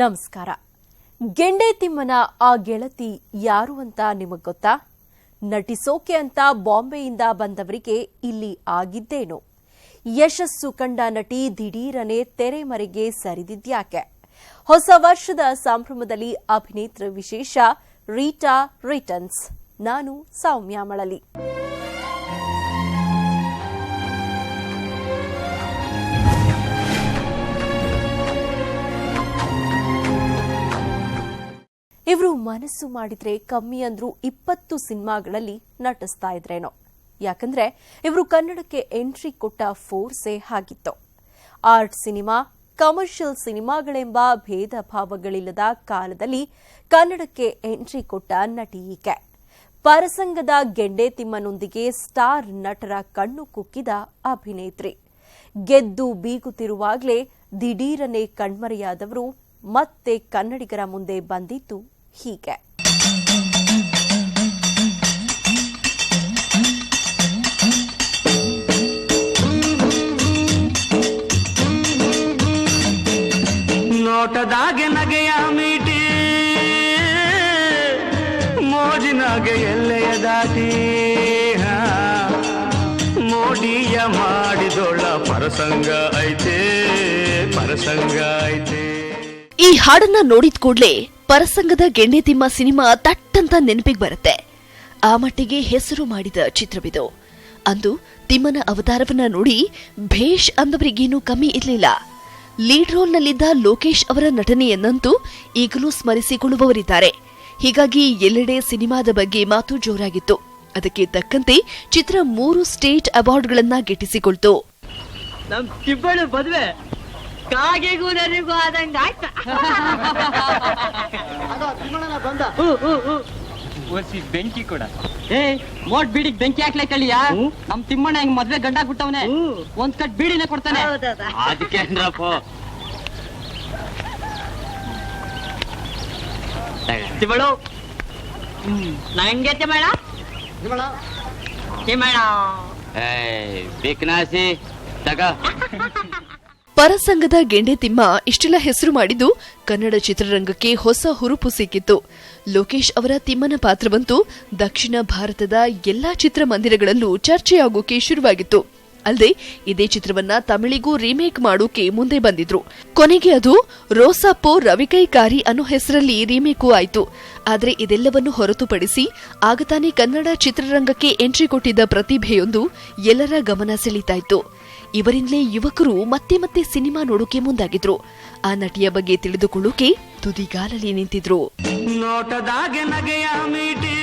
ನಮಸ್ಕಾರ. ಗೆಂಡೆ ತಿಮ್ಮನ ಆ ಗೆಳತಿ ಯಾರು ಅಂತ ನಿಮಗೆ ಗೊತ್ತಾ? ನಟಿಸೋಕೆ ಅಂತ ಬಾಂಬೆಯಿಂದ ಬಂದವರಿಗೆ ಇಲ್ಲಿ ಆಗಿದ್ದೇನು? ಯಶಸ್ಸು ಕಂಡ ನಟಿ ದಿಢೀರನೆ ತೆರೆಮರೆಗೆ ಸರಿದಿದ್ಯಾಕೆ? ಹೊಸ ವರ್ಷದ ಸಂಭ್ರಮದಲ್ಲಿ ಅಭಿನೇತ್ರ ವಿಶೇಷ ರೀಟಾ ರಿಟರ್ನ್ಸ್. ನಾನು ಸೌಮ್ಯ ಮಳಲಿ. ಇವರು ಮನಸ್ಸು ಮಾಡಿದ್ರೆ ಕಮ್ಮಿ ಅಂದ್ರೂ ಇಪ್ಪತ್ತು ಸಿನಿಮಾಗಳಲ್ಲಿ ನಟಿಸ್ತಾ ಇದ್ರೇನೋ. ಯಾಕಂದ್ರೆ ಇವರು ಕನ್ನಡಕ್ಕೆ ಎಂಟ್ರಿ ಕೊಟ್ಟ ಫೋರ್ಸೇ ಆಗಿತ್ತು ಆರ್ಟ್ ಸಿನಿಮಾ, ಕಮರ್ಷಿಯಲ್ ಸಿನಿಮಾಗಳೆಂಬ ಭೇದ ಭಾವಗಳಿಲ್ಲದ ಕಾಲದಲ್ಲಿ ಕನ್ನಡಕ್ಕೆ ಎಂಟ್ರಿ ಕೊಟ್ಟ ನಟಿ ಈಕೆ. ಪರಸಂಗದ ಗೆಂಡೆ ತಿಮ್ಮನೊಂದಿಗೆ ಸ್ಟಾರ್ ನಟರ ಕಣ್ಣು ಕುಕ್ಕಿದ ಅಭಿನೇತ್ರಿ. ಗೆದ್ದು ಬೀಗುತ್ತಿರುವಾಗಲೇ ದಿಢೀರನೆ ಕಣ್ಮರೆಯಾದವರು ಮತ್ತೆ ಕನ್ನಡಿಗರ ಮುಂದೆ ಬಂದಿದ್ದು ಹೀಗೆ ನೋಟದಾಗೆ ನಗೆಯ ಮೀಟಿ ಮೋಜಿನಾಗೆ ಎಲ್ಲೆಯ ದಾಟಿ ಹಾ. ಮೋಡಿಯ ಮಾಡಿದೊಳ ಪರಸಂಗ ಐತೆ ಪರಸಂಗ ಐತೆ ಈ ಹಾಡನ್ನ ನೋಡಿದ ಕೂಡ್ಲೆ ಪರಸಂಗದ ಗೆಂಡೆ ತಿಮ್ಮ ಸಿನಿಮಾ ತಟ್ಟಂತ ನೆನಪಿಗೆ ಬರುತ್ತೆ. ಆ ಮಟ್ಟಿಗೆ ಹೆಸರು ಮಾಡಿದ ಚಿತ್ರವಿದು. ಅಂದು ತಿಮ್ಮನ ಅವತಾರವನ್ನ ನೋಡಿ ಭೇಷ್ ಅಂದವರಿಗೇನು ಕಮ್ಮಿ ಇರಲಿಲ್ಲ. ಲೀಡ್ ರೋಲ್ನಲ್ಲಿದ್ದ ಲೋಕೇಶ್ ಅವರ ನಟನೆಯನ್ನಂತೂ ಈಗಲೂ ಸ್ಮರಿಸಿಕೊಳ್ಳುವವರಿದ್ದಾರೆ. ಹೀಗಾಗಿ ಎಲ್ಲೆಡೆ ಸಿನಿಮಾದ ಬಗ್ಗೆ ಮಾತು ಜೋರಾಗಿತ್ತು. ಅದಕ್ಕೆ ತಕ್ಕಂತೆ ಚಿತ್ರ ಮೂರು ಸ್ಟೇಟ್ ಅವಾರ್ಡ್ಗಳನ್ನ ಗಿಟ್ಟಿಸಿಕೊಳ್ತು. ಕಾಗೆಗೂ ನರಿಗೂ ಆದಂಗ ಆಯ್ತ? ಒಸಿ ಬೆಂಕಿ ಕೂಡ. ಏ ಮೋಟ್ ಬೀಡಿಗ್ ಬೆಂಕಿ ಹಾಕ್ಲೈತಳಿಯ ನಮ್ ತಿಮ್ಮಣ್ಣ ಹೆಂಗ್ ಮದ್ವೆ ಗಂಡ ಬಿಟ್ಟವನೆ ಒಂದ್ ಕಟ್ ಬೀಡಿನೇ ಕೊಡ್ತಾನೆ. ಅದಕ್ಕೆ ಅಂದ್ರಪ್ಪ. ತಿಮ್ಮಳು. ನಂಗೆ ತಿಮ್ಮಣ್ಣ? ತಿಮ್ಮಣ್ಣ. ಬೇಕನಾಸಿ ತಗ. ಪರಸಂಗದ ಗೆಂಡೆ ತಿಮ್ಮ ಇಷ್ಟೆಲ್ಲ ಹೆಸರು ಮಾಡಿದ್ದು ಕನ್ನಡ ಚಿತ್ರರಂಗಕ್ಕೆ ಹೊಸ ಹುರುಪು ಸಿಕ್ಕಿತ್ತು. ಲೋಕೇಶ್ ಅವರ ತಿಮ್ಮನ ಪಾತ್ರವಂತೂ ದಕ್ಷಿಣ ಭಾರತದ ಎಲ್ಲಾ ಚಿತ್ರಮಂದಿರಗಳಲ್ಲೂ ಚರ್ಚೆಯಾಗೋಕೆ ಶುರುವಾಗಿತ್ತು. ಅಲ್ಲದೆ ಇದೇ ಚಿತ್ರವನ್ನ ತಮಿಳಿಗೂ ರೀಮೇಕ್ ಮಾಡೋಕೆ ಮುಂದೆ ಬಂದಿದ್ರು. ಕೊನೆಗೆ ಅದು ರೋಸಾಪೋ ರವಿಕೈಕಾರಿ ಅನ್ನೋ ಹೆಸರಲ್ಲಿ ರೀಮೇಕು ಆಯಿತು. ಆದರೆ ಇದೆಲ್ಲವನ್ನು ಹೊರತುಪಡಿಸಿ ಆಗತಾನೆ ಕನ್ನಡ ಚಿತ್ರರಂಗಕ್ಕೆ ಎಂಟ್ರಿ ಕೊಟ್ಟಿದ್ದ ಪ್ರತಿಭೆಯೊಂದು ಎಲ್ಲರ ಗಮನ ಸೆಳೀತಾಯಿತು ಇವರಿಂದಲೇ ಯುವಕರು ಮತ್ತೆ ಮತ್ತೆ ಸಿನಿಮಾ ನೋಡೋಕೆ ಮುಂದಾಗಿದ್ರು. ಆ ನಟಿಯ ಬಗ್ಗೆ ತಿಳಿದುಕೊಳ್ಳೋಕೆ ತುದಿಗಾಲಲ್ಲಿ ನಿಂತಿದ್ರು. ನೋಟದಾಗೆ ನಗೆಯ ಮೀಟಿ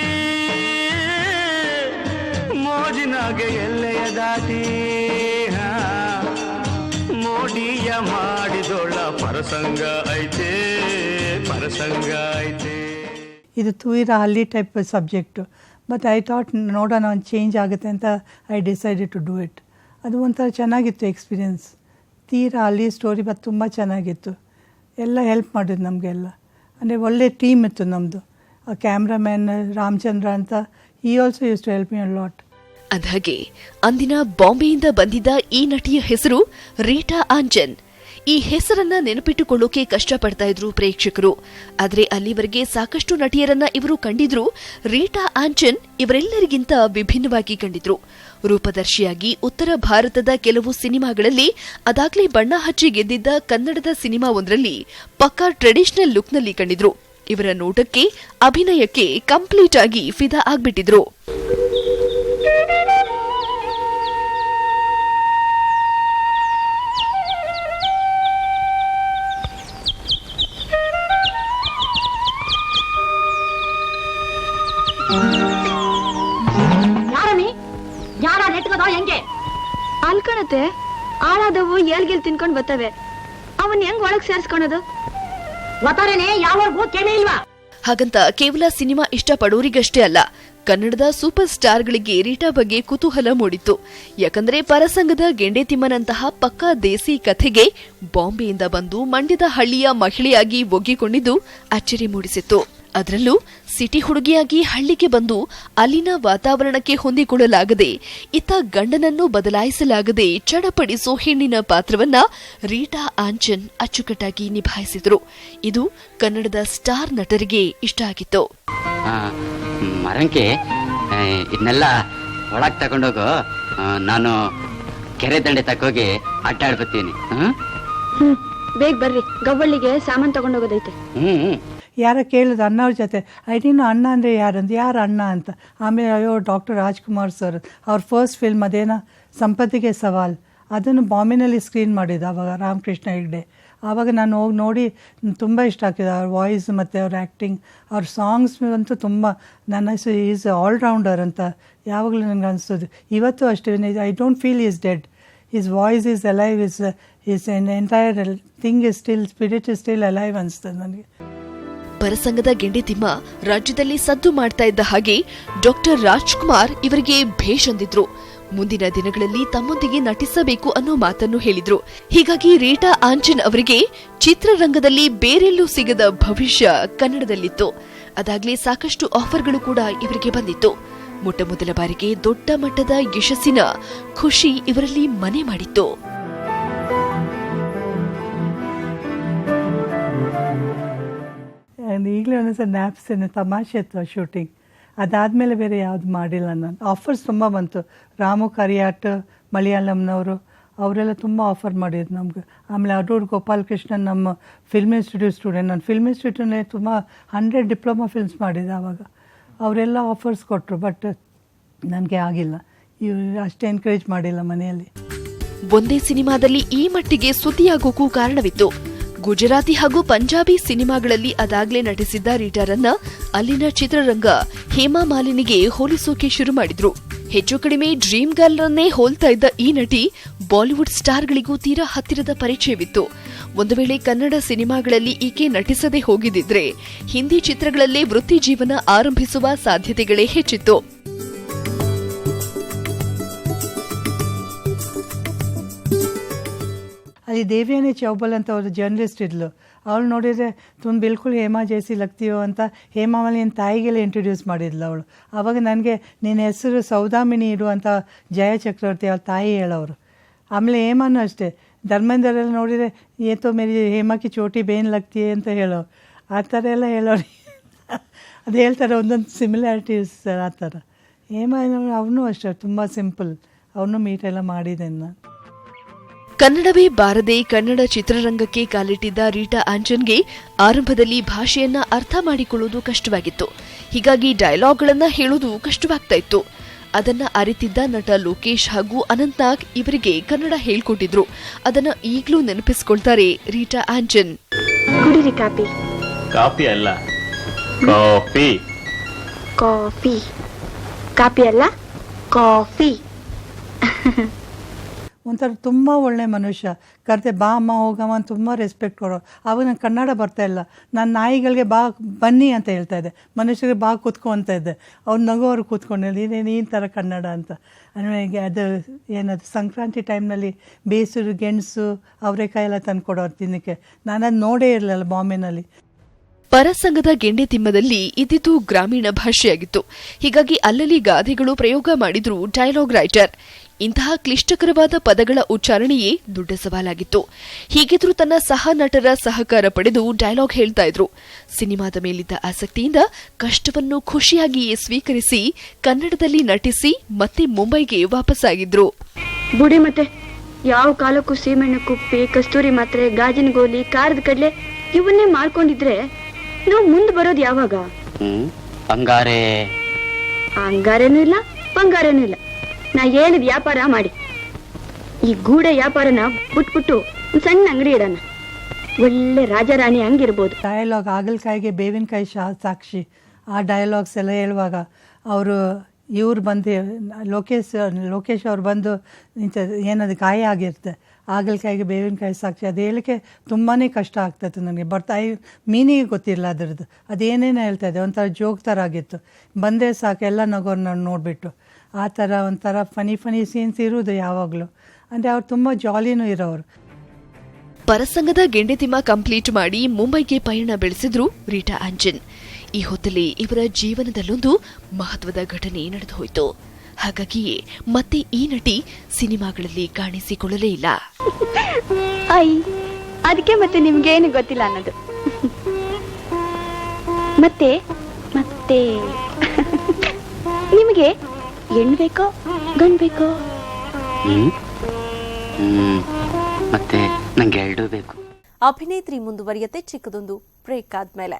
ಮೋಜಿನಾಗೆ ಎಲ್ಲೆಯ ದಾಟಿ ಹಾ. ಮೋಡಿಯ ಮಾಡಿದೊಳ್ಳ ಪರಸಂಗ ಐತೆ ಪರಸಂಗ ಐತೆ. ಇದು ತೂಯಿರ ಹಳ್ಳಿ type subject but I thought ನೋಡೋಣ ಒಂದು ಚೇಂಜ್ ಆಗುತ್ತೆ ಅಂತ I decided to do it ಅದು ಒಂಥರ ಚೆನ್ನಾಗಿತ್ತು ಎಕ್ಸ್ಪೀರಿಯೆನ್ಸ್ ತೀರಾ ಅಲ್ಲಿ ಸ್ಟೋರಿ ಬಟ್ ತುಂಬ ಚೆನ್ನಾಗಿತ್ತು. ಎಲ್ಲ ಹೆಲ್ಪ್ ಮಾಡಿದ್ರು ನಮಗೆಲ್ಲ ಅಂದರೆ ಒಳ್ಳೆ ಟೀಮ್ ಇತ್ತು ನಮ್ಮದು ಆ ಕ್ಯಾಮ್ರಾಮ್ಯಾನ್ ರಾಮಚಂದ್ರ ಅಂತ ಈ also used to help me lot ಅಂದಹಾಗೆ, ಅಂದಿನ ಬಾಂಬೆಯಿಂದ ಬಂದಿದ್ದ ಈ ನಟಿಯ ಹೆಸರು ರೀಟಾ ಆಂಜನ್ ಈ ಹೆಸರನ್ನ ನೆನಪಿಟ್ಟುಕೊಳ್ಳೋಕೆ ಕಷ್ಟಪಡ್ತಾ ಇದ್ರು ಪ್ರೇಕ್ಷಕರು. ಆದರೆ ಅಲ್ಲಿವರೆಗೆ ಸಾಕಷ್ಟು ನಟಿಯರನ್ನ ಇವರು ಕಂಡಿದ್ರು ರೀಟಾ ಆಂಚನ್ ಇವರೆಲ್ಲರಿಗಿಂತ ವಿಭಿನ್ನವಾಗಿ ಕಂಡಿದ್ರು. ರೂಪದರ್ಶಿಯಾಗಿ ಉತ್ತರ ಭಾರತದ ಕೆಲವು ಸಿನಿಮಾಗಳಲ್ಲಿ ಅದಾಗ್ಲೇ ಬಣ್ಣ ಹಚ್ಚಿ ಗೆದ್ದಿದ್ದ ಕನ್ನಡದ ಸಿನಿಮಾವೊಂದರಲ್ಲಿ ಪಕ್ಕಾ ಟ್ರೆಡಿಷನಲ್ ಲುಕ್ನಲ್ಲಿ ಕಂಡಿದ್ರು. ಇವರ ನೋಟಕ್ಕೆ, ಅಭಿನಯಕ್ಕೆ ಕಂಪ್ಲೀಟ್ ಆಗಿ ಫಿದಾ ಆಗ್ಬಿಟ್ಟಿದ್ರು. ಅಲ್ಕಣತೆ ಆಳಾದವು ಏಳ್ಗೆಲ್ ತಿನ್ಕೊಂಡ್ ಬರ್ತವೆ. ಅವನ್ ಹೆಂಗ್ ಒಳಗ್ ಸೇರ್ಸ್ಕೊಳೋದು? ಒತ್ತಾರೆನೆ ಯಾವರ್ಗೂ ಕೆನೆ ಇಲ್ವಾ? ಹಾಗಂತ ಕೇವಲ ಸಿನಿಮಾ ಇಷ್ಟಪಡೋರಿಗಷ್ಟೇ ಅಲ್ಲ ಕನ್ನಡದ ಸೂಪರ್ ಸ್ಟಾರ್ಗಳಿಗೆ ರೀಟಾ ಬಗ್ಗೆ ಕುತೂಹಲ ಮೂಡಿತ್ತು. ಯಾಕಂದ್ರೆ ಪರಸಂಗದ ಗೆಂಡೆ ತಿಮ್ಮನಂತಹ ಪಕ್ಕಾ ದೇಸಿ ಕಥೆಗೆ ಬಾಂಬೆಯಿಂದ ಬಂದು ಮಂಡ್ಯದ ಹಳ್ಳಿಯ ಮಹಿಳೆಯಾಗಿ ಒಗ್ಗಿಕೊಂಡಿದ್ದು ಅಚ್ಚರಿ ಮೂಡಿಸಿತ್ತು. ಅದರಲ್ಲೂ ಸಿಟಿ ಹುಡುಗಿಯಾಗಿ ಹಳ್ಳಿಗೆ ಬಂದು ಅಲ್ಲಿನ ವಾತಾವರಣಕ್ಕೆ ಹೊಂದಿಕೊಳ್ಳಲಾಗದೆ ಇತ್ತ ಗಂಡನನ್ನು ಬದಲಾಯಿಸಲಾಗದೆ ಚಡಪಡಿಸೋ ಹೆಣ್ಣಿನ ಪಾತ್ರವನ್ನ ರೀಟಾ ಆಂಚನ್ ಅಚ್ಚುಕಟ್ಟಾಗಿ ನಿಭಾಯಿಸಿದರು. ಇದು ಕನ್ನಡದ ಸ್ಟಾರ್ ನಟರಿಗೆ ಇಷ್ಟ ಆಗಿತ್ತು. ಇದನ್ನೆಲ್ಲ ಒಳಗ್ ತಗೊಂಡೋಗು. ನಾನು ಕೆರೆ ದಂಡೆ ತಕ್ಕೋಗಿ ಅಡ್ಡ ಆಡ್ಬತ್ತೀನಿ ಹ್ಮ್? ಹ್ಮ್ ಬೇಗ ಬರ್ರಿ. ಗವ್ವಳ್ಳಿಗೆ ಸಾಮಾನು ತಗೊಂಡೋಗೋದೈತೆ. ಹ್ಮ್. ಯಾರೋ ಕೇಳಿದ್ರು ಅಣ್ಣವ್ರ ಜೊತೆ. ಐ ನೀನು ಅಣ್ಣ ಅಂದರೆ ಯಾರು? ಅಂತ ಯಾರು ಅಣ್ಣ ಅಂತ. ಆಮೇಲೆ, ಅಯ್ಯೋ, ಡಾಕ್ಟರ್ ರಾಜ್ಕುಮಾರ್ ಸರ್, ಅವ್ರ ಫಸ್ಟ್ ಫಿಲ್ಮ್ ಅದೇನ ಸಂಪತ್ತಿಗೆ ಸವಾಲ್. ಅದನ್ನು ಬಾಂಬೆನಲ್ಲಿ ಸ್ಕ್ರೀನ್ ಮಾಡಿದ್ದು ಆವಾಗ ರಾಮಕೃಷ್ಣ ಹೆಗ್ಡೆ. ಆವಾಗ ನಾನು ಹೋಗಿ ನೋಡಿ ತುಂಬ ಇಷ್ಟ ಆಗ್ತಿದೆ ಅವ್ರ ವಾಯ್ಸ್ ಮತ್ತು ಅವ್ರ ಆ್ಯಕ್ಟಿಂಗ್ ಅವ್ರ ಸಾಂಗ್ಸ್ ಅಂತೂ ತುಂಬ ನನ್ನ ಈಸ್ ಆಲ್ರೌಂಡರ್ ಅಂತ ಯಾವಾಗಲೂ ನನಗೆ ಅನಿಸೋದು. ಇವತ್ತು ಅಷ್ಟೇ I don't feel he's dead. His voice is alive is his an entire thing is still spirit is still alive ಅನಿಸ್ತದೆ ನನಗೆ. ಪರಸಂಗದ ಗೆಂಡಿತಿಮ್ಮ ರಾಜ್ಯದಲ್ಲಿ ಸದ್ದು ಮಾಡ್ತಾ ಇದ್ದ ಹಾಗೆ ಡಾಕ್ಟರ್ ರಾಜ್ಕುಮಾರ್ ಇವರಿಗೆ ಭೇಷ್ ಅಂದಿದ್ರು. ಮುಂದಿನ ದಿನಗಳಲ್ಲಿ ತಮ್ಮೊಂದಿಗೆ ನಟಿಸಬೇಕು ಅನ್ನೋ ಮಾತನ್ನು ಹೇಳಿದ್ರು. ಹೀಗಾಗಿ ರೀಟಾ ಆಂಚನ್ ಅವರಿಗೆ ಚಿತ್ರರಂಗದಲ್ಲಿ ಬೇರೆಲ್ಲೂ ಸಿಗದ ಭವಿಷ್ಯ ಕನ್ನಡದಲ್ಲಿತ್ತು. ಅದಾಗ್ಲೇ ಸಾಕಷ್ಟು ಆಫರ್ಗಳು ಕೂಡ ಇವರಿಗೆ ಬಂದಿತ್ತು. ಮೊಟ್ಟ ಮೊದಲ ಬಾರಿಗೆ ದೊಡ್ಡ ಮಟ್ಟದ ಯಶಸ್ಸಿನ ಖುಷಿ ಇವರಲ್ಲಿ ಮನೆ ಮಾಡಿತ್ತು. ಈಗಲೇ ಒಂದೊಂದ್ಸಲ ನ್ಯಾಪ್ಸೇನೆ ತಮಾಷೆ ಇತ್ತು ಶೂಟಿಂಗ್ ಅದಾದಮೇಲೆ ಬೇರೆ ಯಾವುದು ಮಾಡಿಲ್ಲ ನಾನು. ಆಫರ್ಸ್ ತುಂಬ ಬಂತು. ರಾಮು ಕರಿಯಾಟ್, ಮಲಯಾಳಂನವರು, ಅವರೆಲ್ಲ ತುಂಬ ಆಫರ್ ಮಾಡಿದ್ರು ನಮ್ಗೆ. ಆಮೇಲೆ ಅಡೂರ್ ಗೋಪಾಲಕೃಷ್ಣನ್ ನಮ್ಮ ಫಿಲ್ಮ್ ಇನ್ಸ್ಟಿಟ್ಯೂಟ್ ಸ್ಟೂಡೆಂಟ್ ನಾನು ಫಿಲ್ಮ್ ಇನ್ಸ್ಟಿಟ್ಯೂಟ್ನಲ್ಲಿ ತುಂಬ ಹಂಡ್ರೆಡ್ ಡಿಪ್ಲೊಮಾ ಫಿಲ್ಮ್ಸ್ ಮಾಡಿದ್ದೆ ಆವಾಗ. ಅವರೆಲ್ಲ ಆಫರ್ಸ್ ಕೊಟ್ಟರು ಬಟ್ ನನಗೆ ಆಗಿಲ್ಲ. ಇವ್ರು ಅಷ್ಟೇ ಎನ್ಕರೇಜ್ ಮಾಡಿಲ್ಲ ಮನೆಯಲ್ಲಿ. ಒಂದೇ ಸಿನಿಮಾದಲ್ಲಿ ಈ ಮಟ್ಟಿಗೆ ಸುದ್ದಿಯಾಗೋಕ್ಕೂ ಕಾರಣವಿತ್ತು. ಗುಜರಾತಿ ಹಾಗೂ ಪಂಜಾಬಿ ಸಿನಿಮಾಗಳಲ್ಲಿ ಅದಾಗ್ಲೇ ನಟಿಸಿದ್ದ ರೀಟರನ್ನ ಅಲ್ಲಿನ ಚಿತ್ರರಂಗ ಹೇಮಾ ಮಾಲಿನಿಗೆ ಹೋಲಿಸೋಕೆ ಶುರು ಮಾಡಿದ್ರು. ಹೆಚ್ಚು ಕಡಿಮೆ ಡ್ರೀಮ್ ಗರ್ಲ್ರನ್ನೇ ಹೋಲ್ತಾ ಇದ್ದ ಈ ನಟಿ ಬಾಲಿವುಡ್ ಸ್ಟಾರ್ಗಳಿಗೂ ತೀರಾ ಹತ್ತಿರದ ಪರಿಚಯವಿತ್ತು. ಒಂದು ವೇಳೆ ಕನ್ನಡ ಸಿನಿಮಾಗಳಲ್ಲಿ ಈಕೆ ನಟಿಸದೇ ಹೋಗಿದ್ದಿದ್ರೆ, ಹಿಂದಿ ಚಿತ್ರಗಳಲ್ಲೇ ವೃತ್ತಿ ಜೀವನ ಆರಂಭಿಸುವ ಸಾಧ್ಯತೆಗಳೇ ಹೆಚ್ಚಿತ್ತು. ಅಲ್ಲಿ ದೇವಿಯಾನಿ ಚೌಬಲ್ ಅಂತ ಅವರು ಜರ್ನಲಿಸ್ಟ್ ಇದ್ಲು. ಅವಳು ನೋಡಿದರೆ ತುಂಬ ಬಿಲ್ಕುಲ್ ಹೇಮಾ ಜೈಸಿ ಲಗ್ತೀಯೋ ಅಂತ ಹೇಮಾವಲಿ ಮಾಲಿನ ತಾಯಿಗೆಲ್ಲ ಇಂಟ್ರೊಡ್ಯೂಸ್ ಮಾಡಿದ್ಲು ಅವಳು. ಆವಾಗ ನನಗೆ ನಿನ್ನ ಹೆಸರು ಸೌದಾಮಿನಿ ಇಡು ಅಂತ ಜಯ ಚಕ್ರವರ್ತಿ ಅವ್ರ ತಾಯಿ ಹೇಳೋರು. ಆಮೇಲೆ ಹೇಮಾನು ಅಷ್ಟೇ. ಧರ್ಮೇಂದ್ರಲ್ಲಿ ನೋಡಿದರೆ, ಏತೋ ಮೇರಿ ಹೇಮಾಕಿ ಚೋಟಿ ಬೇನ್ ಲಗ್ತೀಯ ಅಂತ ಹೇಳೋ ಆ ಥರ ಎಲ್ಲ ಹೇಳೋರು. ಅದು ಹೇಳ್ತಾರೆ, ಒಂದೊಂದು ಸಿಮಿಲಾರಿಟೀಸ್ ಆ ಥರ. ಹೇಮಾ ಅವನು ಅಷ್ಟೇ, ತುಂಬ ಸಿಂಪಲ್ ಅವನು ಮೀಟೆಲ್ಲ ಮಾಡಿದ್ದೇನೆ ನಾನು ಕನ್ನಡವೇ ಬಾರದೆ ಕನ್ನಡ ಚಿತ್ರರಂಗಕ್ಕೆ ಕಾಲಿಟ್ಟಿದ್ದ ರೀಟಾ ಆಂಜನ್ಗೆ ಆರಂಭದಲ್ಲಿ ಭಾಷೆಯನ್ನ ಅರ್ಥ ಮಾಡಿಕೊಳ್ಳುವುದು ಕಷ್ಟವಾಗಿತ್ತು. ಹೀಗಾಗಿ ಡೈಲಾಗ್ಗಳನ್ನ ಹೇಳುವುದು ಕಷ್ಟವಾಗ್ತಾ ಇತ್ತು. ಅದನ್ನ ಅರಿತಿದ್ದ ನಟ ಲೋಕೇಶ್ ಹಾಗೂ ಅನಂತ್ನಾಗ್ ಇವರಿಗೆ ಕನ್ನಡ ಹೇಳ್ಕೊಟ್ಟಿದ್ರು. ಅದನ್ನ ಈಗಲೂ ನೆನಪಿಸ್ಕೊಳ್ತಾರೆ ರೀಟಾ ಆಂಜನ್ ಕುಡಿರಿ ಕಾಪಿ. ಕಾಫಿ ಅಲ್ಲ. ಕಾಫಿ ಕಾಫಿ ಕಾಪಿ ಅಲ್ಲ? ಕಾಫಿ. ಒಂಥರ ತುಂಬ ಒಳ್ಳೆ ಮನುಷ್ಯ. ಕರೆತೆ ಬಾ, ಅಮ್ಮ, ಹೋಗಮ್ಮ ಅಂತ ತುಂಬ ರೆಸ್ಪೆಕ್ಟ್ ಕೊಡೋ ಅವಾಗ ನಂಗೆ ಕನ್ನಡ ಬರ್ತಾ ಇಲ್ಲ. ನಾನು ನಾಯಿಗಳಿಗೆ ಬಾ, ಬನ್ನಿ ಅಂತ ಹೇಳ್ತಾ ಇದ್ದೆ. ಮನುಷ್ಯರಿಗೆ ಬಾ, ಕೂತ್ಕೊ ಅಂತ ಇದ್ದೆ. ಅವ್ರು ನಗೋರು ಕೂತ್ಕೊಂಡಿಲ್ಲ ಇದೇನು ಈ ಥರ ಕನ್ನಡ ಅಂತ. ಅಂದರೆ ಅದು ಏನದು, ಸಂಕ್ರಾಂತಿ ಟೈಮ್ನಲ್ಲಿ ಬೇಸರು, ಗೆಣಸು ಅವರೆಕಾಯಿ ಎಲ್ಲ ತಂದು ಕೊಡೋರು ತಿನ್ನಕ್ಕೆ. ನಾನು ಅದು ನೋಡೇ ಇರಲಿಲ್ಲ ಬಾಂಬೆನಲ್ಲಿ. ಪರಸಂಗದ ಗೆಂಡೆ ತಿಮ್ಮದಲ್ಲಿ ಇದ್ದಿದ್ದು ಗ್ರಾಮೀಣ ಭಾಷೆಯಾಗಿತ್ತು. ಹೀಗಾಗಿ ಅಲ್ಲಲ್ಲಿ ಗಾದೆಗಳು ಪ್ರಯೋಗ ಮಾಡಿದ್ರು ಡೈಲಾಗ್ ರೈಟರ್. ಇಂತಹ ಕ್ಲಿಷ್ಟಕರವಾದ ಪದಗಳ ಉಚ್ಚಾರಣೆಯೇ ದೊಡ್ಡ ಸವಾಲಾಗಿತ್ತು. ಹೀಗಿದ್ರೂ ತನ್ನ ಸಹ ನಟರ ಸಹಕಾರ ಪಡೆದು ಡೈಲಾಗ್ ಹೇಳ್ತಾ ಇದ್ರು. ಸಿನಿಮಾದ ಮೇಲಿದ್ದ ಆಸಕ್ತಿಯಿಂದ ಕಷ್ಟವನ್ನು ಖುಷಿಯಾಗಿಯೇ ಸ್ವೀಕರಿಸಿ ಕನ್ನಡದಲ್ಲಿ ನಟಿಸಿ ಮತ್ತೆ ಮುಂಬೈಗೆ ವಾಪಸ್ಸಾಗಿದ್ರು. ಬುಡಿ ಮತ್ತೆ ಯಾವ ಕಾಲಕ್ಕೂ ಸೀಮೆಣ್ಣು ಕುಪ್ಪಿ ಕಸ್ತೂರಿ ಮಾತ್ರೆ ಗಾಜಿನ ಗೋಲಿ ಕಾರದ ಕಡಲೆ ಇವನ್ನೇ ಮಾಡ್ಕೊಂಡಿದ್ರೆ ನಾವು ಮುಂದೆ ಬರೋದು ಯಾವಾಗ? ಹಂಗಾರೇನೂ ಇಲ್ಲ ಬಂಗಾರೇನೂ ಇಲ್ಲ. ನಾ ಏನು ವ್ಯಾಪಾರ ಮಾಡಿ. ಈ ಗೂಡೆ ವ್ಯಾಪಾರನ ಬಿಟ್ಬಿಟ್ಟು ಸಣ್ಣ ಅಂಗಡಿ ಇಡೋಣ. ಒಳ್ಳೆ ರಾಜಾರಾಣಿ ಹಂಗಿರ್ಬೋದು. ಡಯಲಾಗ್ ಆಗಲಕಾಯಿಗೆ ಬೇವಿನಕಾಯಿ ಶಾ, ಸಾಕ್ಷಿ. ಆ ಡಯಲಾಗ್ಸ್ ಎಲ್ಲ ಹೇಳುವಾಗ ಅವರು ಇವ್ರು ಬಂದು, ಲೋಕೇಶ್ ಲೋಕೇಶ್ ಅವ್ರು ಬಂದು ಏನದು ಗಾಯ ಆಗಿರುತ್ತೆ. ಆಗಲಕಾಯಿಗೆ ಬೇವಿನಕಾಯಿ ಸಾಕ್ಷಿ ಅದು ಹೇಳಕ್ಕೆ ತುಂಬಾ ಕಷ್ಟ ಆಗ್ತಾಯಿತ್ತು ನನಗೆ. ಬರ್ತಾ ಮೀನಿಗೆ ಗೊತ್ತಿರಲ್ಲ ಅದರದ್ದು. ಅದೇನೇನು ಹೇಳ್ತಾ ಇದೆ. ಒಂಥರ ಜೋಗ್ ಥರ ಆಗಿತ್ತು. ಬಂದರೆ ಸಾಕು, ಎಲ್ಲ ನಗೋರು ನಾನು ನೋಡಿಬಿಟ್ಟು. ಆ ಥರ ಒಂಥರ ಫನಿ ಫನಿ ಸೀನ್ಸ್ ಇರೋದು ಯಾವಾಗಲೂ. ಅಂದರೆ ಅವ್ರು ತುಂಬ ಜಾಲಿನೂ ಇರೋರು. ಪರಸಂಗದ ಗೆಂಡೆತಿಮ್ಮ ಕಂಪ್ಲೀಟ್ ಮಾಡಿ ಮುಂಬೈಗೆ ಪಯಣ ಬೆಳೆಸಿದ್ರು ರೀಟಾ ಆಂಜನ್ ಈ ಹೊತ್ತಲ್ಲಿ ಇವರ ಜೀವನದಲ್ಲೊಂದು ಮಹತ್ವದ ಘಟನೆ ನಡೆದು ಹೋಯಿತು. ಹಾಗಾಗಿಯೇ ಮತ್ತೆ ಈ ನಟಿ ಸಿನಿಮಾಗಳಲ್ಲಿ ಕಾಣಿಸಿಕೊಳ್ಳಲೇ ಇಲ್ಲ. ಐ ಅದಕ್ಕೆ ಮತ್ತೆ ನಿಮ್ಗೇನು ಗೊತ್ತಿಲ್ಲ ಅನ್ನೋದು. ಮತ್ತೆ ಮತ್ತೆ ನಿಮಗೆ ಹೆಣ್ ಬೇಕೋ ಗಂಡ್ ಬೇಕೋ? ಮತ್ತೆ ನಂಗೆ ಎರಡೂ ಬೇಕು. ಅಭಿನೇತ್ರಿ ಮುಂದುವರಿಯತೆ ಚಿಕ್ಕದೊಂದು ಬ್ರೇಕ್ ಆದ್ಮೇಲೆ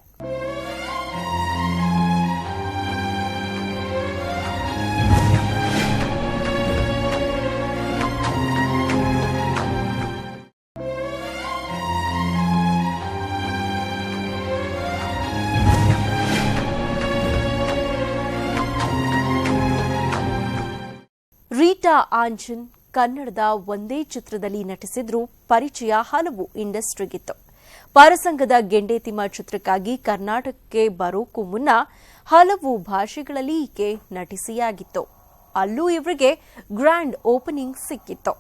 ರೀಟಾ ಆಂಜನ್ ಕನ್ನಡದ ಒಂದೇ ಚಿತ್ರದಲ್ಲಿ ನಟಿಸಿದ್ರೂ ಪರಿಚಯ ಹಲವು ಇಂಡಸ್ಟ್ರಿಗಿತ್ತು. ಪಾರಸಂಗದ ಗೆಂಡೇತಿಮ್ಮ ಚಿತ್ರಕ್ಕಾಗಿ ಕರ್ನಾಟಕಕ್ಕೆ ಬರೋಕ್ಕೂ ಮುನ್ನ ಹಲವು ಭಾಷೆಗಳಲ್ಲಿ ಈಕೆ ನಟಿಸಿಯಾಗಿತ್ತು. ಅಲ್ಲೂ ಇವರಿಗೆ ಗ್ರ್ಯಾಂಡ್ ಓಪನಿಂಗ್ ಸಿಕ್ಕಿತ್ತು.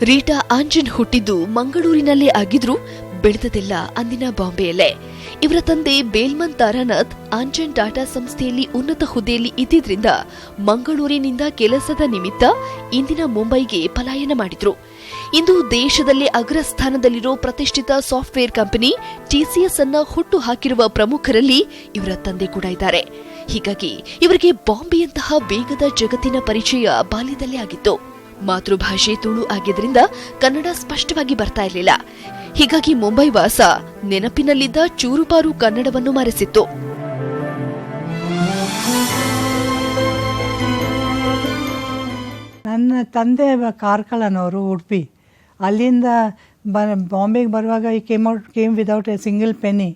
ರೀಟಾ ಆಂಜನ್ ಹುಟ್ಟಿದ್ದು ಮಂಗಳೂರಿನಲ್ಲೇ ಆಗಿದ್ರು ಬೆಳೆದದೆಲ್ಲ ಅಂದಿನ ಬಾಂಬೆಯಲ್ಲೇ. ಇವರ ತಂದೆ ಬೇಲ್ಮನ್ ತಾರಾನಾಥ್ ಆಂಜನ್ ಟಾಟಾ ಸಂಸ್ಥೆಯಲ್ಲಿ ಉನ್ನತ ಹುದ್ದೆಯಲ್ಲಿ ಇದ್ದಿದ್ರಿಂದ ಮಂಗಳೂರಿನಿಂದ ಕೆಲಸದ ನಿಮಿತ್ತ ಇಂದಿನ ಮುಂಬೈಗೆ ಪಲಾಯನ ಮಾಡಿದ್ರು. ಇಂದು ದೇಶದಲ್ಲೇ ಅಗ್ರಸ್ಥಾನದಲ್ಲಿರೋ ಪ್ರತಿಷ್ಠಿತ ಸಾಫ್ಟ್ವೇರ್ ಕಂಪನಿ ಟಿಸಿಎಸ್ ಅನ್ನ ಹುಟ್ಟು ಹಾಕಿರುವ ಪ್ರಮುಖರಲ್ಲಿ ಇವರ ತಂದೆ ಕೂಡ ಇದ್ದಾರೆ. ಹೀಗಾಗಿ ಇವರಿಗೆ ಬಾಂಬೆಯಂತಹ ವೇಗದ ಜಗತ್ತಿನ ಪರಿಚಯ ಬಾಲ್ಯದಲ್ಲೇ ಆಗಿತ್ತು. ಮಾತೃಭಾಷೆ ತುಳು ಆಗಿದ್ದರಿಂದ ಕನ್ನಡ ಸ್ಪಷ್ಟವಾಗಿ ಬರ್ತಾ ಇರಲಿಲ್ಲ. ಹೀಗಾಗಿ ಮುಂಬೈ ವಾಸ ನೆನಪಿನಲ್ಲಿದ್ದ ಚೂರುಪಾರು ಕನ್ನಡವನ್ನು ಮರೆಸಿತ್ತು. ನನ್ನ ತಂದೆ ಕಾರ್ಕಳನವರು ಉಡುಪಿ. ಅಲ್ಲಿಂದ ಬಾಂಬೆಗೆ ಬರುವಾಗ ಈ came out came without a single penny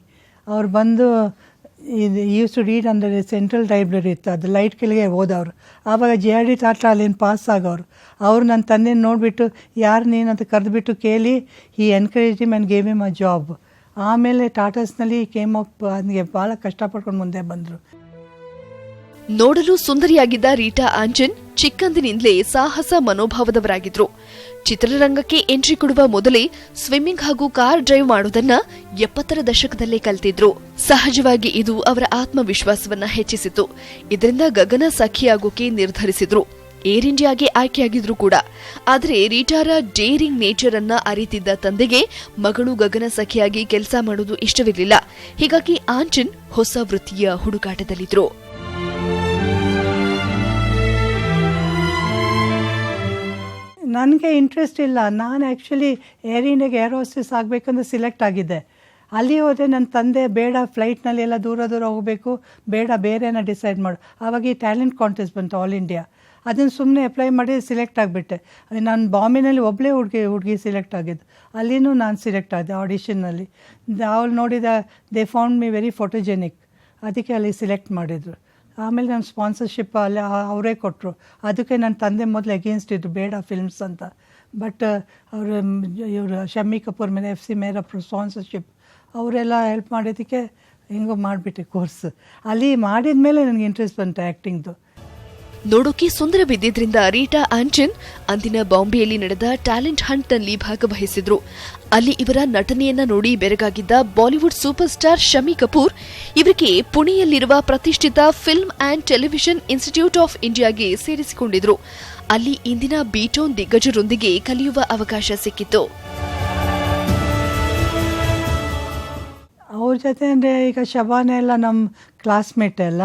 ಅವ್ರು ಬಂದು ಇದು ಯೂಸ್ ಟು ರೀಡ್ ಅಂದರೆ ಸೆಂಟ್ರಲ್ ಲೈಬ್ರರಿ ಇತ್ತು. ಅದು ಲೈಟ್ ಕೆಳಗೆ ಓದೋರು ಆವಾಗ ಜೆ ಆರ್ ಡಿ ಟಾಟಾ ಅಲ್ಲೇನು ಪಾಸ್ ಆಗೋರು. ಅವರು ನನ್ನ ತಂದೆನ ನೋಡಿಬಿಟ್ಟು, ಯಾರು ನೀನು ಅಂತ ಕರೆದುಬಿಟ್ಟು ಕೇಳಿ ಈ encourage man and game him a job ಆಮೇಲೆ ಟಾಟಾಸ್ನಲ್ಲಿ ಕೇಮ್ ಅಪ್ ನನಗೆ ಭಾಳ ಕಷ್ಟಪಡ್ಕೊಂಡು ಮುಂದೆ ಬಂದರು. ನೋಡಲು ಸುಂದರಿಯಾಗಿದ್ದ ರೀಟಾ ಆಂಜನ್ ಚಿಕ್ಕಂದಿನಿಂದಲೇ ಸಾಹಸ ಮನೋಭಾವದವರಾಗಿದ್ರು. ಚಿತ್ರರಂಗಕ್ಕೆ ಎಂಟ್ರಿ ಕೊಡುವ ಮೊದಲೇ ಸ್ವಿಮ್ಮಿಂಗ್ ಹಾಗೂ ಕಾರ್ ಡ್ರೈವ್ ಮಾಡೋದನ್ನ ಎಪ್ಪತ್ತರ ದಶಕದಲ್ಲೇ ಕಲ್ತಿದ್ರು. ಸಹಜವಾಗಿ ಇದು ಅವರ ಆತ್ಮವಿಶ್ವಾಸವನ್ನ ಹೆಚ್ಚಿಸಿತು. ಇದರಿಂದ ಗಗನ ಸಖಿಯಾಗೋಕೆ ನಿರ್ಧರಿಸಿದ್ರು. ಏರ್ ಇಂಡಿಯಾಗೆ ಆಯ್ಕೆಯಾಗಿದ್ರು ಕೂಡ. ಆದರೆ ರೀಟಾರ ಡೇರಿಂಗ್ ನೇಚರ್ ಅನ್ನ ಅರಿತಿದ್ದ ತಂದೆಗೆ ಮಗಳು ಗಗನ ಸಖಿಯಾಗಿ ಕೆಲಸ ಮಾಡೋದು ಇಷ್ಟವಿರಲಿಲ್ಲ. ಹೀಗಾಗಿ ಆಂಜನ್ ಹೊಸ ವೃತ್ತಿಯ ಹುಡುಕಾಟದಲ್ಲಿದ್ರು. ನನಗೆ ಇಂಟ್ರೆಸ್ಟ್ ಇಲ್ಲ. ನಾನು ಆ್ಯಕ್ಚುಲಿ ಏರ್ ಇಂಡಿಯಾಗೆ ಏರ್ ಹೋಸ್ಟೆಸ್ ಆಗಬೇಕಂತ ಸಿಲೆಕ್ಟ್ ಆಗಿದ್ದೆ. ಅಲ್ಲಿ ಹೋದೆ ನನ್ನ ತಂದೆ ಬೇಡ ಫ್ಲೈಟ್ನಲ್ಲಿ ಎಲ್ಲ ದೂರ ದೂರ ಹೋಗಬೇಕು, ಬೇಡ ಬೇರೆನ ಡಿಸೈಡ್ ಮಾಡು. ಆವಾಗ ಈ ಟ್ಯಾಲೆಂಟ್ ಕಾಂಟೆಸ್ಟ್ ಬಂತು ಆಲ್ ಇಂಡಿಯಾ ಅದನ್ನು ಸುಮ್ಮನೆ ಅಪ್ಲೈ ಮಾಡಿ ಸಿಲೆಕ್ಟ್ ಆಗಿಬಿಟ್ಟೆ. ನಾನು ಬಾಂಬೆನಲ್ಲಿ ಒಬ್ಬಳೇ ಹುಡುಗಿ ಹುಡುಗಿ ಸಿಲೆಕ್ಟ್ ಆಗಿದ್ದು. ಅಲ್ಲಿನೂ ನಾನು ಸಿಲೆಕ್ಟ್ ಆದೆ ಆಡಿಷನ್ನಲ್ಲಿ ಅವ್ರು ನೋಡಿದ they found me very photogenic ಅದಕ್ಕೆ ಅಲ್ಲಿ ಸಿಲೆಕ್ಟ್ ಮಾಡಿದರು. ಆಮೇಲೆ ನಾನು ಸ್ಪಾನ್ಸರ್ಶಿಪ್ ಅಲ್ಲಿ ಅವರೇ ಕೊಟ್ಟರು ಅದಕ್ಕೆ ನನ್ನ ತಂದೆ ಮೊದಲು ಅಗೇನ್ಸ್ಟ್ ಇದ್ದು ಬೇಡ ಫಿಲ್ಮ್ಸ್ ಅಂತ. ಬಟ್ ಅವರು ಇವರು ಶಮ್ಮಿ ಕಪೂರ್ ಮೇಲೆ, ಎಫ್ ಸಿ ಮೇರ ಸ್ಪಾನ್ಸರ್ಶಿಪ್ ಅವರೆಲ್ಲ ಹೆಲ್ಪ್ ಮಾಡಿದ್ದಕ್ಕೆ ಹೆಂಗೋ ಮಾಡಿಬಿಟ್ಟೆ ಕೋರ್ಸ್ ಅಲ್ಲಿ ಮಾಡಿದ ಮೇಲೆ ನನಗೆ ಇಂಟ್ರೆಸ್ಟ್ ಬಂತು ಆ್ಯಕ್ಟಿಂಗ್ದು ನೋಡೋಕೆ ಸುಂದರ ಬಿದ್ದಿದ್ರಿಂದ ರೀಟಾ ಆಂಚನ್ ಅಂದಿನ ಬಾಂಬೆಯಲ್ಲಿ ನಡೆದ ಟ್ಯಾಲೆಂಟ್ ಹಂಟ್ನಲ್ಲಿ ಭಾಗವಹಿಸಿದ್ರು. ಅಲ್ಲಿ ಇವರ ನಟನೆಯನ್ನ ನೋಡಿ ಬೆರಗಾಗಿದ್ದ Bollywood super star Shammi Kapoor ಇವರಿಗೆ ಪುಣೆಯಲ್ಲಿರುವ ಪ್ರತಿಷ್ಠಿತ film and television institute of ಇಂಡಿಯಾಗೆ ಸೇರಿಸಿಕೊಂಡಿದ್ರು. ಅಲ್ಲಿ ಇಂದಿನ ಬೀಟೋನ್ ದಿಗ್ಗಜರೊಂದಿಗೆ ಕಲಿಯುವ ಅವಕಾಶ ಸಿಕ್ಕಿತು ಅವ್ರ ಜೊತೆ ಅಂದರೆ ಈಗ ಶಬಾನ ಎಲ್ಲ ನಮ್ಮ ಕ್ಲಾಸ್ಮೇಟ್ ಎಲ್ಲ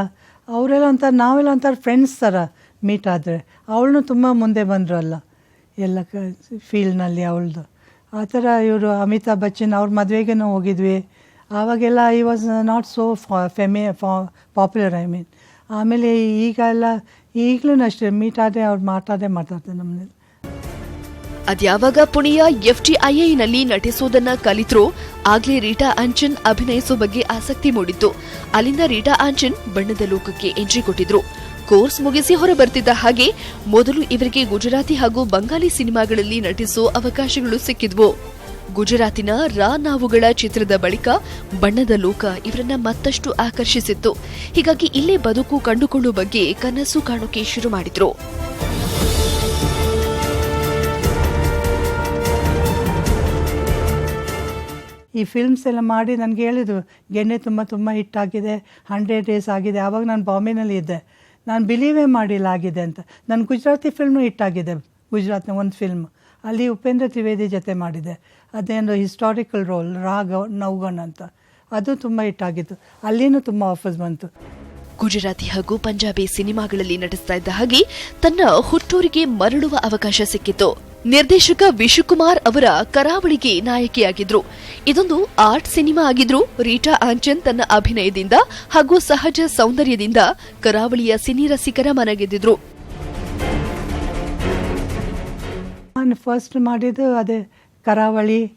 ಅವರೆಲ್ಲ ಒಂಥರ ನಾವೆಲ್ಲ ಒಂಥರ ಫ್ರೆಂಡ್ಸ್ ಥರ ಮೀಟ್ ಆದರೆ. ಅವಳನ್ನು ತುಂಬ ಮುಂದೆ ಬಂದರು ಅಲ್ಲ ಎಲ್ಲ ಕ ಫೀಲ್ಡ್ನಲ್ಲಿ ಅವಳದು. ಆ ಥರ ಇವರು ಅಮಿತಾಬ್ ಬಚ್ಚನ್ ಅವ್ರ ಮದುವೆಗೇನೂ ಹೋಗಿದ್ವಿ. ಆವಾಗೆಲ್ಲ ಐ ವಾಸ್ ನಾಟ್ ಸೋ ಫಾ ಫೆಮೆ ಫಾ ಪಾಪ್ಯುಲರ್ ಐ ಮೀನ್ ಆಮೇಲೆ ಈಗ ಎಲ್ಲ ಈಗಲೂ ಅಷ್ಟೇ ಮೀಟ್ ಆದರೆ ಅವ್ರು ಮಾತಾಡೇ ಮಾತಾಡ್ತಾರೆ ನಮ್ಮಲ್ಲಿ ಅದ್ಯಾವಾಗ ಪುಣೆಯ ಎಫ್ಟಿಐಐನಲ್ಲಿ ನಟಿಸೋದನ್ನ ಕಲಿತ್ರೋ, ಆಗ್ಲೇ ರೀಟಾ ಆಂಚನ್ ಅಭಿನಯಿಸೋ ಬಗ್ಗೆ ಆಸಕ್ತಿ ಮೂಡಿತ್ತು. ಅಲ್ಲಿಂದ ರೀಟಾ ಆಂಚನ್ ಬಣ್ಣದ ಲೋಕಕ್ಕೆ ಎಂಟ್ರಿ ಕೊಟ್ಟಿದ್ರು. ಕೋರ್ಸ್ ಮುಗಿಸಿ ಹೊರಬರ್ತಿದ್ದ ಹಾಗೆ ಮೊದಲು ಇವರಿಗೆ ಗುಜರಾತಿ ಹಾಗೂ ಬಂಗಾಲಿ ಸಿನಿಮಾಗಳಲ್ಲಿ ನಟಿಸೋ ಅವಕಾಶಗಳು ಸಿಕ್ಕಿದ್ವು. ಗುಜರಾತಿನ ರಾ ನಾವುಗಳ ಚಿತ್ರದ ಬಳಿಕ ಬಣ್ಣದ ಲೋಕ ಇವರನ್ನ ಮತ್ತಷ್ಟು ಆಕರ್ಷಿಸಿತ್ತು. ಹೀಗಾಗಿ ಇಲ್ಲೇ ಬದುಕು ಕಂಡುಕೊಳ್ಳುವ ಬಗ್ಗೆ ಕನಸು ಕಾಣೋಕೆ ಶುರು ಮಾಡಿದ್ರು. ಈ ಫಿಲ್ಮ್ಸ್ ಎಲ್ಲ ಮಾಡಿ ನನಗೆ ಹೇಳಿದ್ರು, ಗೆಣ್ಣೆ ತುಂಬ ತುಂಬ ಆಗಿದೆ ಹಂಡ್ರೆಡ್ ಡೇಸ್ ಆಗಿದೆ, ಆವಾಗ ನಾನು ಬಾಂಬೆನಲ್ಲಿ ಇದ್ದೆ. ನಾನು ಬಿಲೀವೇ ಮಾಡಿಲ್ಲ ಆಗಿದೆ ಅಂತ. ನನ್ನ ಗುಜರಾತಿ ಫಿಲ್ಮು ಆಗಿದೆ, ಗುಜರಾತ್ನ ಒಂದು ಫಿಲ್ಮ್ ಅಲ್ಲಿ ಉಪೇಂದ್ರ ತ್ರಿವೇದಿ ಜೊತೆ ಮಾಡಿದೆ. ಅದೇನು ಹಿಸ್ಟಾರಿಕಲ್ ರೋಲ್ ರಾಗ, ನೌಗನ್ ಅಂತ. ಅದು ತುಂಬ ಹಿಟ್ ಆಗಿತ್ತು. ಅಲ್ಲಿನೂ ತುಂಬ ಆಫರ್ಸ್ ಬಂತು. ಗುಜರಾತಿ ಹಾಗೂ ಪಂಜಾಬಿ ಸಿನಿಮಾಗಳಲ್ಲಿ ನಟಿಸ್ತಾ ಇದ್ದ ಹಾಗೆ ತನ್ನ ಹುಟ್ಟೂರಿಗೆ ಮರಳುವ ಅವಕಾಶ ಸಿಕ್ಕಿತು ನಿರ್ದೇಶಕ ವಿಶುಕುಮಾರ್ ಅವರ ಕರಾವಳಿಗೆ ನಾಯಕಿಯಾಗಿದ್ರು. ಇದೊಂದು ಆರ್ಟ್ ಸಿನಿಮಾ ಆಗಿದ್ರು. ರೀಟಾ ಆಂಚನ್ ತನ್ನ ಅಭಿನಯದಿಂದ ಹಾಗೂ ಸಹಜ ಸೌಂದರ್ಯದಿಂದ ಕರಾವಳಿಯ ಸಿನಿ ರಸಿಕರ ಮನಗೆದ್ದಿದ್ರು. ನಾನು ಫಸ್ಟ್ ಮಾಡಿದ್ದು ಅದೇ ಕರಾವಳಿ,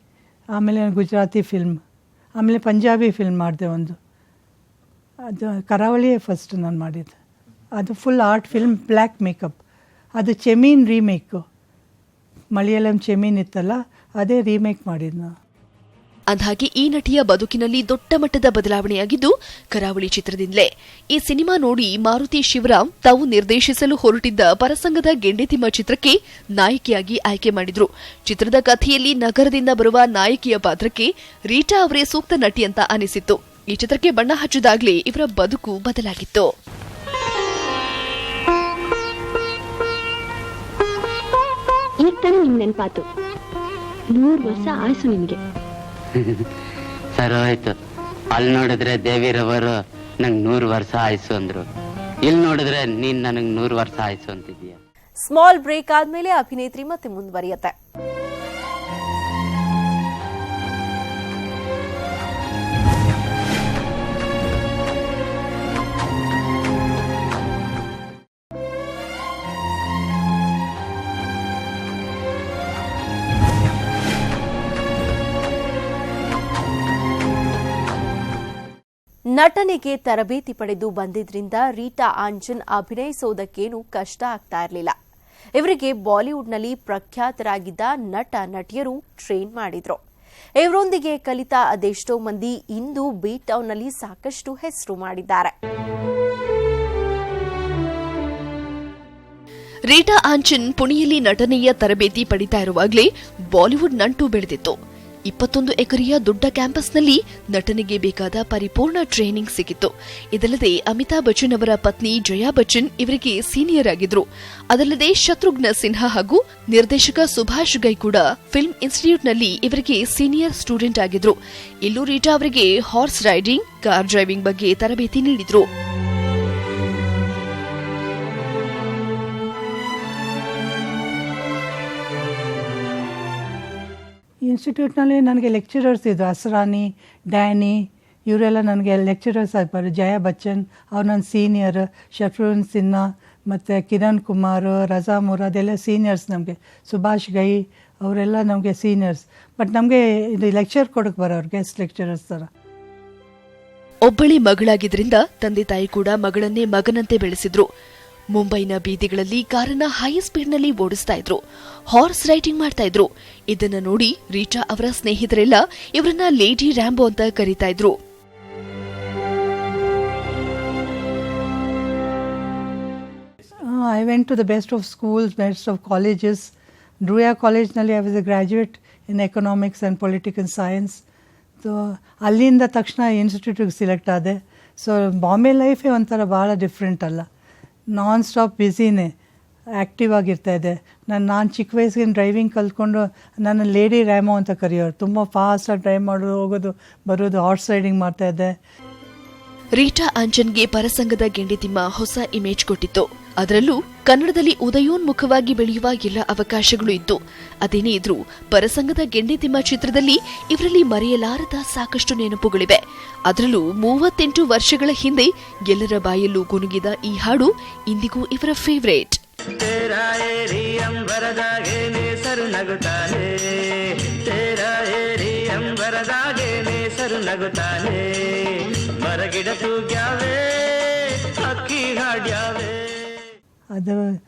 ಆಮೇಲೆ ಗುಜರಾತಿ ಫಿಲ್ಮ್ ಆಮೇಲೆ ಪಂಜಾಬಿ ಫಿಲ್ಮ್ ಮಾಡಿದೆ ಒಂದು. ಅದು ಕರಾವಳಿಯೇ ಫಸ್ಟ್ ನಾನು ಮಾಡಿದ್ದು. ಅದು full art film black makeup ಅದು ಚೆಮೀನ್ ರೀಮೇಕು ಮಲಯಾಳಂ ಚೆಮೀನ್ ಇತ್ತಲ್ಲ ಅದೇ ರೀಮೇಕ್ ಮಾಡಿದ್ನು. ಅಂದ್ಹಾಗೆ ಈ ನಟಿಯ ಬದುಕಿನಲ್ಲಿ ದೊಡ್ಡ ಮಟ್ಟದ ಬದಲಾವಣೆಯಾಗಿದ್ದು ಕರಾವಳಿ ಚಿತ್ರದಿಂದಲೇ. ಈ ಸಿನಿಮಾ ನೋಡಿ ಮಾರುತಿ ಶಿವರಾಮ್ ತಾವು ನಿರ್ದೇಶಿಸಲು ಹೊರಟಿದ್ದ ಪರಸಂಗದ ಗೆಂಡೆತಿಮ್ಮ ಚಿತ್ರಕ್ಕೆ ನಾಯಕಿಯಾಗಿ ಆಯ್ಕೆ ಮಾಡಿದ್ರು. ಚಿತ್ರದ ಕಥೆಯಲ್ಲಿ ನಗರದಿಂದ ಬರುವ ನಾಯಕಿಯ ಪಾತ್ರಕ್ಕೆ ರೀಟಾ ಅವರೇ ಸೂಕ್ತ ನಟಿ ಅಂತ ಅನಿಸಿತ್ತು. ಈ ಚಿತ್ರಕ್ಕೆ ಬಣ್ಣ ಹಚ್ಚಿದಾಗಲೇ ಇವರ ಬದುಕು ಬದಲಾಗಿತ್ತು. ತಾನೇ ನಿಮ್ ನೆನ್ಪಾತು. ನೂರು ವರ್ಷ ಆಯ್ಸು ನಿಮ್ಗೆ. ಸರ್ ಹೋಯ್ತು. ಅಲ್ಲಿ ನೋಡಿದ್ರೆ ದೇವಿರವರು ನಂಗೆ ನೂರು ವರ್ಷ ಆಯ್ಸು ಅಂದ್ರು. ಇಲ್ಲಿ ನೋಡಿದ್ರೆ ನೀನ್ ನನಗೆ ನೂರು ವರ್ಷ ಆಯ್ಸು ಅಂತಿದ್ಯಾ ಸ್ಮಾಲ್ ಬ್ರೇಕ್ ಆದ್ಮೇಲೆ ಅಭಿನೇತ್ರಿ ಮತ್ತೆ ಮುಂದುವರಿಯತ್ತೆ. ನಟನೆಗೆ ತರಬೇತಿ ಪಡೆದು ಬಂದಿದ್ರಿಂದ ರೀಟಾ ಆಂಜನ್ ಅಭಿನಯಿಸೋದಕ್ಕೇನು ಕಷ್ಟ ಆಗ್ತಾ ಇರಲಿಲ್ಲ. ಇವರಿಗೆ ಬಾಲಿವುಡ್ನಲ್ಲಿ ಪ್ರಖ್ಯಾತರಾಗಿದ್ದ ನಟ, ನಟಿಯರು ಟ್ರೈನ್ ಮಾಡಿದ್ರು. ಇವರೊಂದಿಗೆ ಕಲಿತ ಅದೆಷ್ಟೋ ಮಂದಿ ಇಂದು ಬಿ ಟೌನ್ನಲ್ಲಿ ಸಾಕಷ್ಟು ಹೆಸರು ಮಾಡಿದ್ದಾರೆ. ರೀಟಾ ಆಂಚನ್ ಪುಣೆಯಲ್ಲಿ ನಟನೆಯ ತರಬೇತಿ ಪಡಿತಾ ಇರುವಾಗಲೇ ಬಾಲಿವುಡ್ ನಂಟು ಬೆಳೆದಿತ್ತು. ಇಪ್ಪತ್ತೊಂದು ಎಕರೆಯ ದೊಡ್ಡ ಕ್ಯಾಂಪಸ್ನಲ್ಲಿ ನಟನೆಗೆ ಬೇಕಾದ ಪರಿಪೂರ್ಣ ಟ್ರೈನಿಂಗ್ ಸಿಕ್ಕಿತ್ತು. ಇದಲ್ಲದೆ ಅಮಿತಾಬ್ ಬಚ್ಚನ್ ಅವರ ಪತ್ನಿ ಜಯಾ ಬಚ್ಚನ್ ಇವರಿಗೆ ಸೀನಿಯರ್ ಆಗಿದ್ರು. ಅದಲ್ಲದೆ ಶತ್ರುಘ್ನ ಸಿನ್ಹಾ ಹಾಗೂ ನಿರ್ದೇಶಕ ಸುಭಾಷ್ ಗೈ ಕೂಡ ಫಿಲ್ಮ್ ಇನ್ಸ್ಟಿಟ್ಯೂಟ್ನಲ್ಲಿ ಇವರಿಗೆ ಸೀನಿಯರ್ ಸ್ಟೂಡೆಂಟ್ ಆಗಿದ್ರು. ಇಲ್ಲೂ ರೀಟಾ ಅವರಿಗೆ ಹಾರ್ಸ್ ರೈಡಿಂಗ್, ಕಾರ್ ಡ್ರೈವಿಂಗ್ ಬಗ್ಗೆ ತರಬೇತಿ ನೀಡಿದ್ರು. ಇನ್ಸ್ಟಿಟ್ಯೂಟ್ನಲ್ಲಿ ನನಗೆ ಲೆಕ್ಚರರ್ಸ್ ಇದ್ದರು ಅಸರಾನಿ, ಡ್ಯಾನಿ, ಇವರೆಲ್ಲ ನನಗೆ ಲೆಕ್ಚರರ್ಸ್ ಆಗ್ಬಾರ್ದು ಜಯಾ ಬಚ್ಚನ್, ಅವ್ರು ನನ್ನ ಸೀನಿಯರ್, ಶಫ್ರೂನ್ ಸಿನ್ಹಾ, ಮತ್ತು ಕಿರಣ್ ಕುಮಾರ್, ರಜಾ ಮುರ್, ಅದೆಲ್ಲ ಸೀನಿಯರ್ಸ್ ನಮಗೆ. ಸುಭಾಷ್ ಗೈ, ಅವರೆಲ್ಲ ನಮಗೆ ಸೀನಿಯರ್ಸ್. ಬಟ್ ನಮಗೆ ಇದು ಲೆಕ್ಚರ್ ಕೊಡಕ್ಕೆ ಬರೋರು ಗೆಸ್ಟ್ ಲೆಕ್ಚರರ್ಸ್ ಥರ. ಒಬ್ಬಳಿ ಮಗಳಾಗಿದ್ದರಿಂದ ತಂದೆ ತಾಯಿ ಕೂಡ ಮಗಳನ್ನೇ ಮಗನಂತೆ ಬೆಳೆಸಿದ್ರು. ಮುಂಬೈನ ಬೀದಿಗಳಲ್ಲಿ ಕಾರನ್ನ ಹೈ ಸ್ಪೀಡ್ನಲ್ಲಿ ಓಡಿಸ್ತಾ ಇದ್ರು. ಹಾರ್ಸ್ ರೈಡಿಂಗ್ ಮಾಡ್ತಾ ಇದ್ರು. ಇದನ್ನ ನೋಡಿ ರೀಟಾ ಅವರ ಸ್ನೇಹಿತರೆಲ್ಲ ಇವರನ್ನ ಲೇಡಿ ರ್ಯಾಂಬೋ ಅಂತ ಕರೀತಾ ಇದ್ರು. I went to the best of schools best of colleges ಡ್ರೂಯಾ ಕಾಲೇಜ್ನಲ್ಲಿ I was a graduate in economics and political science so ಅಲ್ಲಿಂದ ತಕ್ಷಣ ಇನ್ಸ್ಟಿಟ್ಯೂಟಿಗೆ ಸಿಲೆಕ್ಟ್ ಆದೆ. ಸೊ ಬಾಂಬೆ ಲೈಫೇ ಒಂಥರ ಭಾಳ ಡಿಫ್ರೆಂಟ್ ಅಲ್ಲ. ನಾನ್ ಸ್ಟಾಪ್ ಬ್ಯುಸಿನೇ ಆ್ಯಕ್ಟಿವ್ ಆಗಿರ್ತಾ ಇದೆ. ನಾನು ನಾನು ಚಿಕ್ಕ ವಯಸ್ಸಿನ ಡ್ರೈವಿಂಗ್ ಕಲ್ತ್ಕೊಂಡು ನನ್ನ ಲೇಡಿ ರ್ಯಾಮೋ ಅಂತ ಕರೆಯೋರು. ತುಂಬ ಫಾಸ್ಟಾಗಿ ಡ್ರೈವ್ ಮಾಡೋದು, ಹೋಗೋದು, ಬರೋದು ಹಾರ್ಸ್ ರೈಡಿಂಗ್ ಮಾಡ್ತಾಯಿದ್ದೆ ರೀಟಾ ಅಂಜನ್ಗೆ ಪರಸಂಗದ ಗೆಂಡಿತಿಮ್ಮ ಹೊಸ ಇಮೇಜ್ ಕೊಟ್ಟಿತ್ತು. ಅದರಲ್ಲೂ ಕನ್ನಡದಲ್ಲಿ ಉದಯೋನ್ಮುಖವಾಗಿ ಬೆಳೆಯುವ ಎಲ್ಲ ಅವಕಾಶಗಳು ಇದ್ದು ಅದೇನೇ ಇದ್ರೂ ಪರಸಂಗದ ಗೆಂಡೆತಿಮ್ಮ ಚಿತ್ರದಲ್ಲಿ ಇವರಲ್ಲಿ ಮರೆಯಲಾರದ ಸಾಕಷ್ಟು ನೆನಪುಗಳಿವೆ. ಅದರಲ್ಲೂ ಮೂವತ್ತೆಂಟು ವರ್ಷಗಳ ಹಿಂದೆ ಎಲ್ಲರ ಬಾಯಲ್ಲೂ ಗುನುಗಿದ ಈ ಹಾಡು ಇಂದಿಗೂ ಇವರ ಫೇವರೇಟ್ ಮರಗಿಡ ಅಕ್ಕಿ ಅದು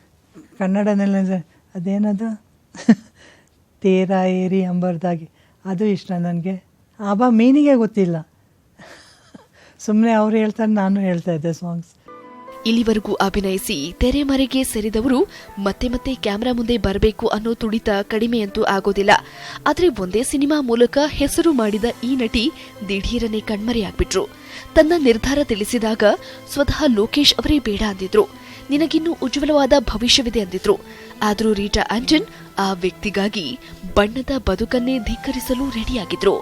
ಕನ್ನಡದಲ್ಲಿ ಅದೇನದು? ತೇರ ಏರಿ ಅಂಬರ್ದಾಗಿ. ಅದು ಇಷ್ಟ ನನಗೆ. ಆಬ ಮೀನಿಗೆ ಗೊತ್ತಿಲ್ಲ. ಸುಮ್ಮನೆ ಅವ್ರು ಹೇಳ್ತಾರೆ, ನಾನು ಹೇಳ್ತಾ ಇದ್ದೆ ಸಾಂಗ್ಸ್ ಇಲ್ಲಿವರೆಗೂ ಅಭಿನಯಿಸಿ ತೆರೆಮರೆಗೆ ಸೇರಿದವರು ಮತ್ತೆ ಮತ್ತೆ ಕ್ಯಾಮೆರಾ ಮುಂದೆ ಬರಬೇಕು ಅನ್ನೋ ತುಡಿತ ಕಡಿಮೆಯಂತೂ ಆಗೋದಿಲ್ಲ. ಆದರೆ ಒಂದೇ ಸಿನಿಮಾ ಮೂಲಕ ಹೆಸರು ಮಾಡಿದ ಈ ನಟಿ ದಿಢೀರನೆ ಕಣ್ಮರೆಯಾಗ್ಬಿಟ್ರು. ತನ್ನ ನಿರ್ಧಾರ ತಿಳಿಸಿದಾಗ ಸ್ವತಃ ಲೋಕೇಶ್ ಅವರೇ ಬೇಡ ಅಂದಿದ್ರು. ನಿನಗಿನ್ನೂ ಉಜ್ವಲವಾದ ಭವಿಷ್ಯವಿದೆ ಅಂದಿದ್ರು. ಆದರೂ ರೀಟಾ ಆಂಟನ್ ಆ ವ್ಯಕ್ತಿಗಾಗಿ ಬಣ್ಣದ ಬದುಕನ್ನೇ ಧಿಕ್ಕರಿಸಲು ರೆಡಿಯಾಗಿದ್ರು.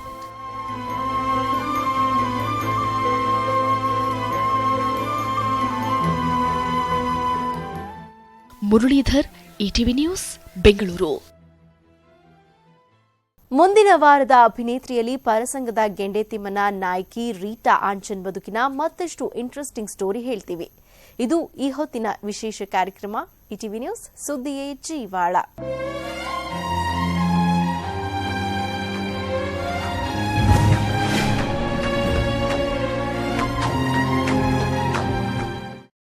Muralidhar ETV news Bengaluru. ಮುಂದಿನ ವಾರದ ಅಭಿನೇತ್ರಿಯಲ್ಲಿ ಪರಸಂಗದ ಗೆಂಡೆ ತಿಮ್ಮನ ನಾಯಕಿ ರೀಟಾ ಆಂಚನ್ ಬದುಕಿನ ಮತ್ತಷ್ಟು ಇಂಟ್ರೆಸ್ಟಿಂಗ್ ಸ್ಟೋರಿ ಹೇಳ್ತೀವಿ. ಇದು ಈ ಹೊತ್ತಿನ ವಿಶೇಷ ಕಾರ್ಯಕ್ರಮ ಇಟಿವಿ ನ್ಯೂಸ್ ಸುದ್ದಿಯೇ ಜೀವಾಳ.